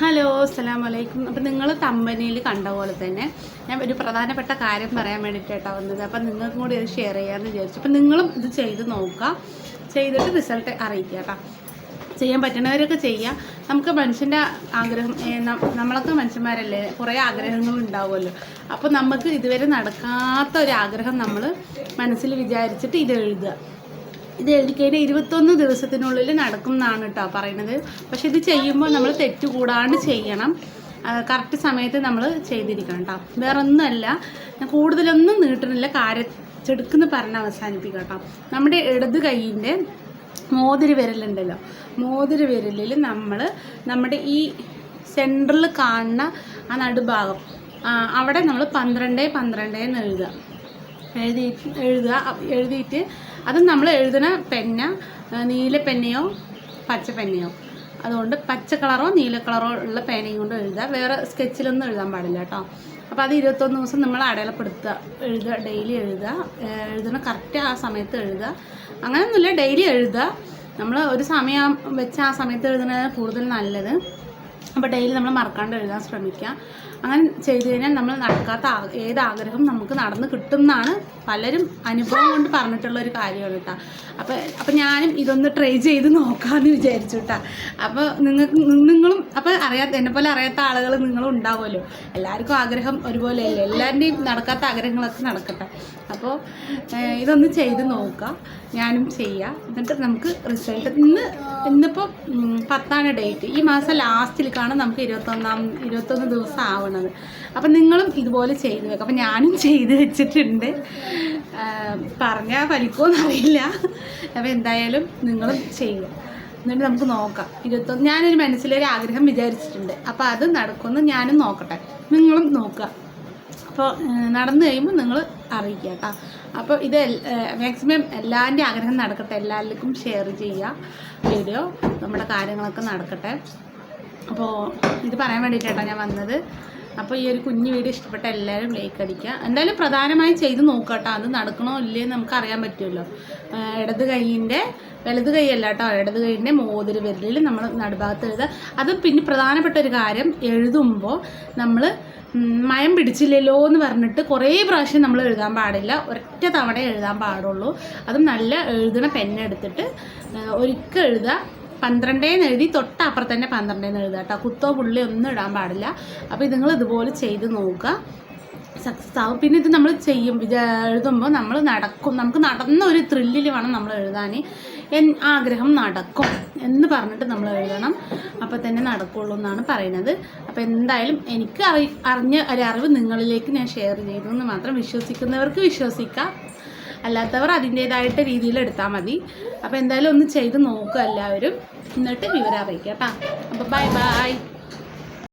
Hello അസ്സാം വലൈക്കും അപ്പം നിങ്ങൾ കമ്പനിയിൽ കണ്ട പോലെ തന്നെ ഞാൻ ഒരു പ്രധാനപ്പെട്ട കാര്യം പറയാൻ വേണ്ടിയിട്ടാണ് വന്നത്. അപ്പം നിങ്ങൾക്കും കൂടി ഇത് ഷെയർ ചെയ്യാമെന്ന് വിചാരിച്ചു. അപ്പം നിങ്ങളും ഇത് ചെയ്ത് നോക്കുക. ചെയ്തിട്ട് റിസൾട്ട് അറിയിക്കുക കേട്ടോ ചെയ്യാൻ പറ്റുന്നവരൊക്കെ ചെയ്യാം. നമുക്ക് മനുഷ്യന്റെ ആഗ്രഹം നമ്മളൊക്കെ മനുഷ്യന്മാരല്ലേ? കുറേ ആഗ്രഹങ്ങൾ ഉണ്ടാവുമല്ലോ. അപ്പോൾ നമുക്ക് ഇതുവരെ നടക്കാത്ത ഒരു ആഗ്രഹം നമ്മൾ മനസ്സിൽ വിചാരിച്ചിട്ട് ഇത് എഴുതുക. ഇത് എഴുതിക്കഴിഞ്ഞാൽ ഇരുപത്തൊന്ന് ദിവസത്തിനുള്ളിൽ നടക്കും എന്നാണ് കേട്ടോ പറയുന്നത്. പക്ഷെ ഇത് ചെയ്യുമ്പോൾ നമ്മൾ തെറ്റുകൂടാണ്ട് ചെയ്യണം. കറക്റ്റ് സമയത്ത് നമ്മൾ ചെയ്തിരിക്കണം കേട്ടോ വേറെ ഒന്നുമല്ല ഞാൻ കൂടുതലൊന്നും നീട്ടണില്ല കാര്യച്ചെടുക്കുന്ന പറഞ്ഞ് അവസാനിപ്പിക്കാം കേട്ടോ നമ്മുടെ ഇടത് കൈയിന്റെ മോതിരി വിരലുണ്ടല്ലോ. മോതിരി വിരലിൽ നമ്മൾ നമ്മുടെ ഈ സെന്ററിൽ കാണുന്ന ആ നടുഭാഗം. അവിടെ നമ്മൾ പന്ത്രണ്ട് പന്ത്രണ്ട് എന്ന് എഴുതുക. എഴുതി എഴുതുക. എഴുതിയിട്ട് അത് നമ്മൾ എഴുതുന്ന പെന്ന നീല പെന്നയോ പച്ച പെന്നയോ. അതുകൊണ്ട് പച്ച കളറോ നീല കളറോ ഉള്ള പേനയും കൊണ്ട് എഴുതുക. വേറെ സ്കെച്ചിലൊന്നും എഴുതാൻ പാടില്ല കേട്ടോ. അപ്പോൾ അത് ഇരുപത്തൊന്ന് ദിവസം നമ്മൾ അടയാളപ്പെടുത്തുക. എഴുതുക ഡെയിലി എഴുതുക. എഴുതുന്ന കറക്റ്റ് ആ സമയത്ത് എഴുതുക. അങ്ങനെയൊന്നുമില്ല ഡെയിലി എഴുതുക. നമ്മൾ ഒരു സമയം വെച്ച് ആ സമയത്ത് എഴുതുന്നതാണ് കൂടുതൽ നല്ലത്. അപ്പോൾ ഡെയിലി നമ്മൾ മറക്കാണ്ട് എഴുതാൻ ശ്രമിക്കുക. അങ്ങനെ ചെയ്തു കഴിഞ്ഞാൽ നമ്മൾ നടക്കാത്ത ഏത് ആഗ്രഹം നമുക്ക് നടന്ന് കിട്ടും എന്നാണ് പലരും അനുഭവം കൊണ്ട് പറഞ്ഞിട്ടുള്ള ഒരു കാര്യമാണ് കേട്ടോ. അപ്പോൾ അപ്പോൾ ഞാനും ഇതൊന്ന് ട്രൈ ചെയ്ത് നോക്കാമെന്ന് വിചാരിച്ചു കേട്ടോ. അപ്പോൾ നിങ്ങൾക്ക് നിങ്ങളും അപ്പോൾ അറിയാത്ത എന്നെ പോലെ അറിയാത്ത ആളുകൾ നിങ്ങളും ഉണ്ടാവുമല്ലോ. എല്ലാവർക്കും ആഗ്രഹം ഒരുപോലെയല്ലേ? എല്ലാവരുടെയും നടക്കാത്ത ആഗ്രഹങ്ങളൊക്കെ നടക്കട്ടെ. അപ്പോൾ ഇതൊന്ന് ചെയ്ത് നോക്കുക. ഞാനും ചെയ്യാം. എന്നിട്ട് നമുക്ക് റിസൾട്ട് ഇന്ന് ഇന്നിപ്പോൾ പത്താണ് ഡേറ്റ് ഈ മാസം ലാസ്റ്റിലേക്കാണ് നമുക്ക് ഇരുപത്തൊന്നാം ഇരുപത്തൊന്ന് ദിവസം ആവണത്. അപ്പം നിങ്ങളും ഇതുപോലെ ചെയ്തു വെക്കുക അപ്പം ഞാനും ചെയ്ത് വെച്ചിട്ടുണ്ട്. പറഞ്ഞാൽ ഫലിക്കുമെന്നറിയില്ല അപ്പോൾ എന്തായാലും നിങ്ങളും ചെയ്യുക എന്നിട്ട് നമുക്ക് നോക്കാം. ഇരുപത്തൊന്ന് ഞാനൊരു മനസ്സിലൊരു ആഗ്രഹം വിചാരിച്ചിട്ടുണ്ട്. അപ്പോൾ അത് നടക്കുമെന്ന് ഞാനും നോക്കട്ടെ. നിങ്ങളും നോക്കുക. അപ്പോൾ നടന്നു കഴിയുമ്പോൾ നിങ്ങൾ അറിയിക്കുക കേട്ടോ. അപ്പോൾ ഇത് മാക്സിമം എല്ലാവരുടെയും ആഗ്രഹം നടക്കട്ടെ. എല്ലാവർക്കും ഷെയർ ചെയ്യുക. വീഡിയോ നമ്മുടെ കാര്യങ്ങളൊക്കെ നടക്കട്ടെ. അപ്പോൾ ഇത് പറയാൻ വേണ്ടിയിട്ടാണ് ഞാൻ വന്നത്. അപ്പോൾ ഈ ഒരു കുഞ്ഞു വീഡിയോ ഇഷ്ടപ്പെട്ട എല്ലാവരും ലൈക്ക് അടിക്കുക. എന്തായാലും പ്രധാനമായും ചെയ്ത് നോക്കുക കേട്ടോ അത് നടക്കണോ ഇല്ലേ നമുക്ക് അറിയാൻ പറ്റുമല്ലോ. ഇടത് കൈയിന്റെ വലത് കൈയല്ല കേട്ടോ ഇടത് കൈയിന്റെ മോതിര വിരലിൽ നമ്മൾ നടുഭാഗത്ത് എഴുതുക. അത് പിന്നെ പ്രധാനപ്പെട്ട ഒരു കാര്യം എഴുതുമ്പോൾ നമ്മൾ മയം പിടിച്ചില്ലല്ലോ എന്ന് പറഞ്ഞിട്ട് കുറേ പ്രാവശ്യം നമ്മൾ എഴുതാൻ പാടില്ല. ഒറ്റ തവണ എഴുതാൻ പാടുള്ളൂ. അതും നല്ല എഴുതണ പെണ്ണെടുത്തിട്ട് ഒരിക്കൽ എഴുതുക. പന്ത്രണ്ടേന്ന് എഴുതി തൊട്ടപ്പുറത്ത് തന്നെ പന്ത്രണ്ടേന്ന് എഴുതുക കേട്ടോ. കുത്തോ പുള്ളി ഒന്നും ഇടാൻ പാടില്ല. അപ്പോൾ ഇത് നിങ്ങൾ ഇതുപോലെ ചെയ്ത് നോക്കുക. സക്സസ് ആവും. പിന്നെ ഇത് നമ്മൾ ചെയ്യും. എഴുതുമ്പോൾ നമ്മൾ നടക്കും. നമുക്ക് നടന്ന ഒരു ത്രില്ലിൽ വേണം നമ്മൾ എഴുതാൻ. എൻ ആഗ്രഹം നടക്കും എന്ന് പറഞ്ഞിട്ട് നമ്മൾ എഴുതണം. അപ്പോൾ തന്നെ നടക്കുള്ളൂ എന്നാണ് പറയുന്നത്. അപ്പോൾ എന്തായാലും എനിക്ക് അറി അറിഞ്ഞ ഒരറിവ് നിങ്ങളിലേക്ക് ഞാൻ ഷെയർ ചെയ്തു എന്ന് മാത്രം വിശ്വസിക്കുന്നവർക്ക് വിശ്വസിക്കാം. അല്ലാത്തവർ അതിന്റേതായിട്ട് രീതിയിൽ എടുത്താൽ മതി. അപ്പോൾ എന്തായാലും ഒന്ന് ചെയ്ത് നോക്കുക എല്ലാവരും. എന്നിട്ട് വിവരം അറിയിക്കാം കേട്ടോ. അപ്പോൾ ബൈ ബൈ